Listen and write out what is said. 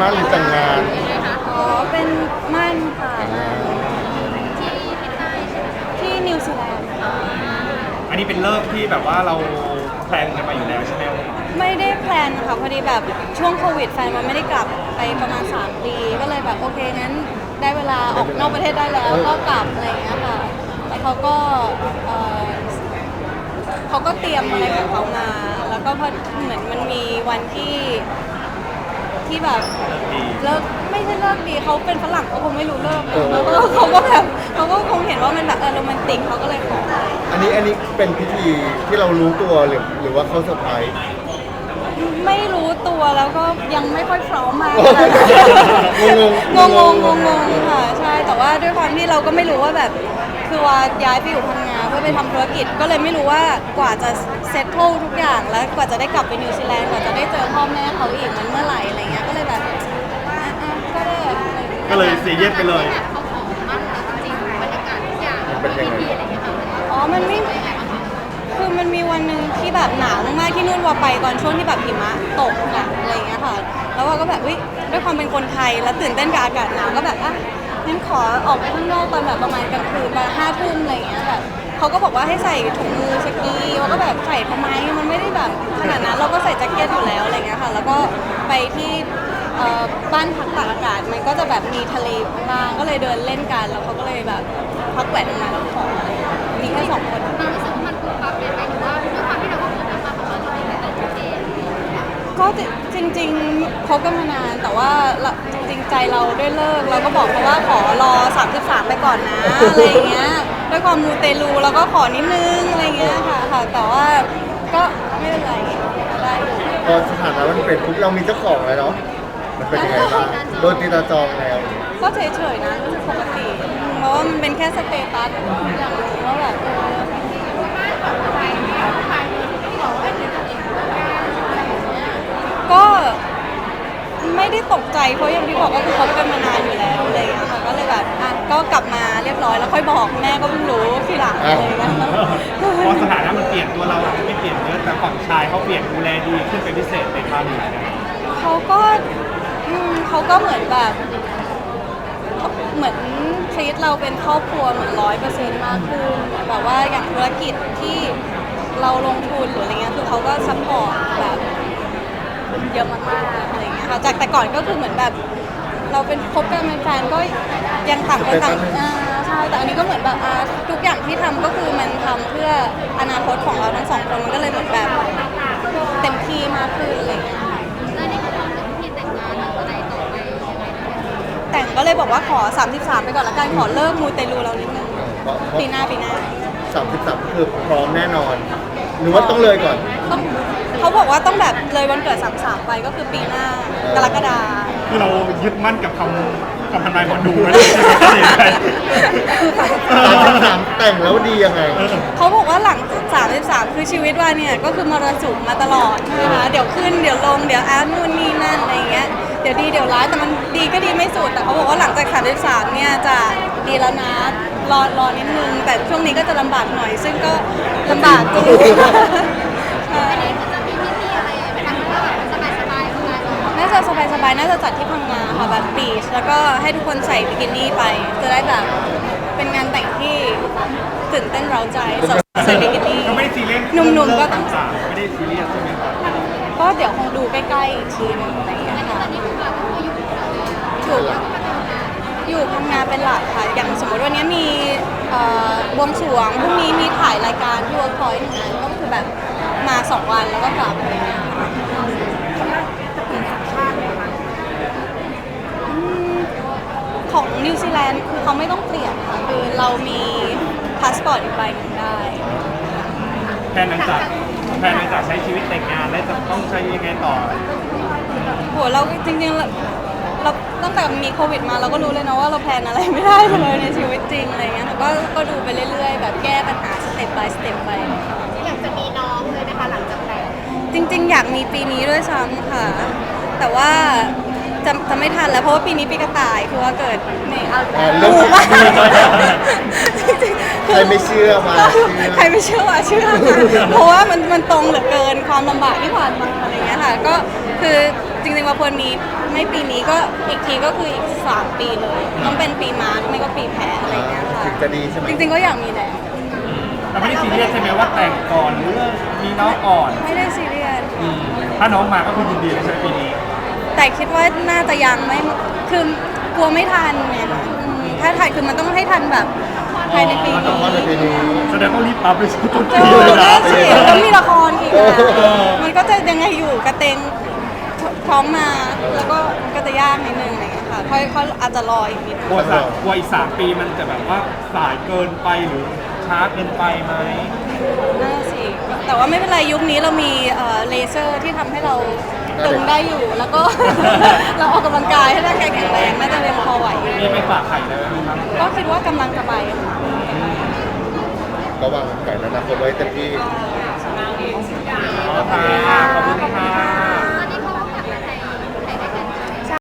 มั่นหรือแต่งงาน อ๋อ เป็นมั่นค่ะมั่นที่นิวซีแลนด์ค่ะอันนี้เป็นเลิกที่แบบว่าเราแพลนกันมาอยู่แล้วใช่ไหมไม่ได้แพลนค่ะพอดีแบบช่วงโควิดแฟนมันไม่ได้กลับไปประมาณ 3 ปี ก็เลยแบบโอเคงั้นได้เวลาออกนอกประเทศได้แล้วก็กลับอะไรอย่างเงี้ยค่ะแล้วเขาก็เอ่อเขาก็เตรียมอะไรของเขามา แล้วก็พอเหมือนมันมีวันที่ ที่แบบดีเลิกไม่ใช่เลิกดีเขาเป็นฝรั่งเขาคงไม่รู้เลิกเออแล้วก็เขาก็แบบเขาก็คงเห็นว่ามันแบบเออโรแมนติกเขาก็เลยขออันนี้อันนี้เป็นพิธีที่เรารู้ตัวหรือหรือว่าเขาเซอร์ไพรส์ไม่รู้ตัวแล้วก็ยังไม่ค่อยพร้อมมากงงงงงงงงงค่ะใช่แต่ว่าด้วยความที่เราก็ไม่รู้ว่าแบบคือว่าย้ายไปอยู่พังงาเพื่อไปทำธุรกิจก็เลยไม่รู้ว่ากว่าจะเซ็ตโททุกอย่างแล้วกว่าจะได้กลับไปนิวซีแลนด์กว่าจะได้เจอพ่อแม่เขาอีกมันเมื่อไหร่อะไรเงี้ยก็เลยแบบอะอะก็ได้ก็เลยเสียเย็ดไปเลยมันเป็นยังไงอ๋อ มันไม่ คือมันมีวันหนึ่งที่แบบหนาวมากๆที่นู่นว่าไปตอนช่วงที่แบบหิมะตกหนักอะไรเงี้ยค่ะ แล้วว่าก็แบบวิด้วยความเป็นคนไทยแล้วตื่นเต้นกับอากาศหนาวก็แบบอะงั้นขอออกไปข้างนอกตอนแบบประมาณกลางคืนประมาณห้าทุ่มอะไรเงี้ยแบบ เขาก็บอกว่าให้ใส่ถุงมือสกีเราก็แบบใส่ทำไมมันไม่ได้แบบขนาดนั้นเราก็ใส่แจ็คเก็ตอยู่แล้วอะไรเงี้ยค่ะ แล้วก็ไปที่เอ่อบ้านพักตากอากาศมันก็จะแบบมีทะเลบ้างก็เลยเดินเล่นกัน แล้วเขาก็เลยแบบพักแหวนมาแล้วขออะไรเงี้ยมีแค่สองคนก็จริงๆคบกันมานานแต่ว่าเราจริง ๆ ใจเราด้วยเลิก เราก็บอกเขาว่าขอรอ 33 ไปก่อนนะ อะไรอย่างเงี้ย ด้วยความมูเตลูเราก็ขอนิดนึงอะไรเงี้ยค่ะค่ะ แต่ว่าก็ไม่เป็นไรได้อยู่พอสถานะมันเป็นปุ๊บเรามีเจ้าของแล้วเนาะมันเป็นยังไงบ้างโดนตีตาจองแล้ว ก็เฉยๆนะก็คือปกติเพราะว่ามันเป็นแค่สเตตัสอย่างหนึงว่าแบบเออก็ ไม่ได้ตกใจเพราะอย่างที่บอกก็คือคบกันมานานอยู่แล้วอะไรอย่างเลยค่ะก็เลยแบบอะก็กลับมาเรียบร้อยแล้วค่อยบอกแม่ก็เพิ่งรู้ทีหลังอะไรอย่างเงี้ยพอสถานะมันเปลี่ยนตัวเราอาจจะไม่เปลี่ยนเยอะแต่ฝั่งชายเขาเปลี่ยนดูแลดีขึ้นเป็นพิเศษในความหมายเขาก็อืมเขาก็เหมือนแบบเหมือนทรีตเราเป็นครอบครัวเหมือนร้อยเปอร์เซ็นต์มากขึ้นแบบว่าอย่างธุรกิจที่เราลงทุนหรืออะไรเงี้ยคือเขาก็ซัพพอร์ตแบบเยอะมากๆอะไรเงี้ย ค่ะ จากแต่ก่อนก็คือเหมือนแบบ เราเป็นคบกันเป็นแฟนก็ยังต่างคนต่างอ่าใช่แต่อันนี้ก็เหมือนแบบอ่าทุกอย่างที่ทำก็คือมันทำเพื่ออนาคตของเราทั้งสองคนมันก็เลยเหมือนแบบเต็มที่มากขึ้นอะไรเงี้ยค่ะแต่งก็เลยบอกว่าขอ 33 ไปก่อนละกันขอเลิกมูเตลูเรานิดนึงเพราะเพราะปีหน้าปีหน้า สามสิบสามคือพร้อมแน่นอน หรือว่าต้องเลยก่อน ต้องเขาบอกว่าต้องแบบเลยวันเกิด33ไปก็คือปีหน้ากรกฎาคือเรายึดมั่นกับคำคำทำนายหมอดูไว้เลยใช่ไหมสามสิบสามแต่งแล้วดียังไง เขาบอกว่าหลัง33คือชีวิตว่าเนี่ยก็คือมรสุมมาตลอดใช่ไหมคะเดี๋ยวขึ้นเดี๋ยวลงเดี๋ยวอานู่นนี่นั่นอะไรเงี้ยเดี๋ยวดีเดี๋ยวร้ายแต่มันดีก็ดีไม่สุดแต่เขาบอกว่าหลังจาก33เนี่ยจะดีแล้วนะ รอรอนิดนึง แต่ช่วงนี้ก็จะลำบากหน่อย ซึ่งก็ลำบากจริงใช่น่าจะสบายๆน่าจะจัดที่พังงาค่ะแบบบีชแล้วก็ให้ทุกคนใส่บิกินี่ไป จะได้แบบเป็นงานแต่งที่ตื่นเต้นเร้าใจสาวๆใส่บิกินี่ ก็ไม่ได้ซีเรียสหนุ่มๆก็ต้อง ต่างๆไม่ได้ซีเรียสใช่ไหมครับก็เดี๋ยวคงดูใกล้ๆอีกทีนึงอะไรอย่างเงี้ยค่ะอยู่ อยู่พังงาเป็นหลักค่ะ อย่างสมมติวันนี้มีเอ่อบวงสรวงพรุ่งนี้มีถ่ายรายการที่เวิร์กพอยต์หนึ่งอันก็คือแบบมาสองวันแล้วก็กลับอะไรเงี้ยค่ะอืมของนิวซีแลนด์คือเขาไม่ต้องเปลี่ยนค่ะ คือเรามีพาสปอร์ตอีกใบหนึ่งได้ แพนหลังจากแพนหลังจากใช้ชีวิตแต่งงานแล้วจะต้องใช้ยังไงต่อ โหเราจริงๆเราเรา ตั้งแต่มีโควิดมาเราก็รู้เลยนะว่าเราแพลนอะไรไม่ได้เลยในชีวิตจริงอะไรเงี้ยค่ะก็ก็ดูไปเรื่อยๆ แบบแก้ปัญหาสเต็ป by สเต็ปไป อยากจะมีน้องเลยนะคะหลังจากแต่งจริง ๆ อยากมีปีนี้ด้วยซ้ำค่ะ แต่ว่าจะจะไม่ทันแล้วเพราะว่าปีนี้ปีกระต่ายคือว่าเกิดในเอาอ่าเริ่มถูกปะจริงๆใครไม่เชื่อมาเชื่อ ใครไม่เชื่อว่าเชื่อค่ะเพราะว่ามันมันตรงเหลือเกินความลำบากที่ผ่านมาอะไรเงี้ยค่ะ ก็คือ จจริงๆว่าควรมีไม่ปีนี้ก็อีกทีก็คืออีกสามปีเลย ต้องเป็นปีมาร์ชไม่ก็ปีแพ้อะไรอย่างเงี้ยค่ะถึงจะดีใช่ไหมจริง ๆก็อยากมีแหละเราไม่ได้ซีเรียสใช่ไหมว่าแต่งก่อนหรือว่ามีน้องก่อนไม่ได้ซีเรียสอืมถ้าน้องมาก็คือยินดีเลยใช่ไหมปีนี้ แต่คิดว่าน่าจะยังไม่คือกลัวไม่ทันเนี่ยค่ะอืมถ้าทันคือมันต้องให้ทันแบบภายในปีมันต้อนี้งมาในปีนี้ แสดงต้องรีบปั๊บเลยช่วงต้นเอปีอเลยนะ นั่นสิแล้วมีละครอีกอะเออมันก็จะยังไงอยู่กระเตง พร้อมมาแล้วก็ก็จะยากนิดนึงอะไรอย่างเงี้ยค่ะค่อยค่อยอาจจะรออีกนิดนึงกลัวสามกลัวอีกสามปีมันจะแบบว่าสายเกินไปหรือช้าเกินไปไหมนั่นนะสิแต่ว่าไม่เป็นไรยุคนี้เรามีเอ่อเลเซอร์ที่ทำให้เราตึงได้อยู่แล้วก็ เราออกกำลังกายให้ร่างกายแข็งแรงน่าจะยังพอไหวอยู่มีไปฝากไข่ได้ไหมครับก็คิดว่ากำลังจะไปค่ะก็วางแผนอนาคตไว้เต็มที่ ขอบคุณค่ะขอบคุณค่ะ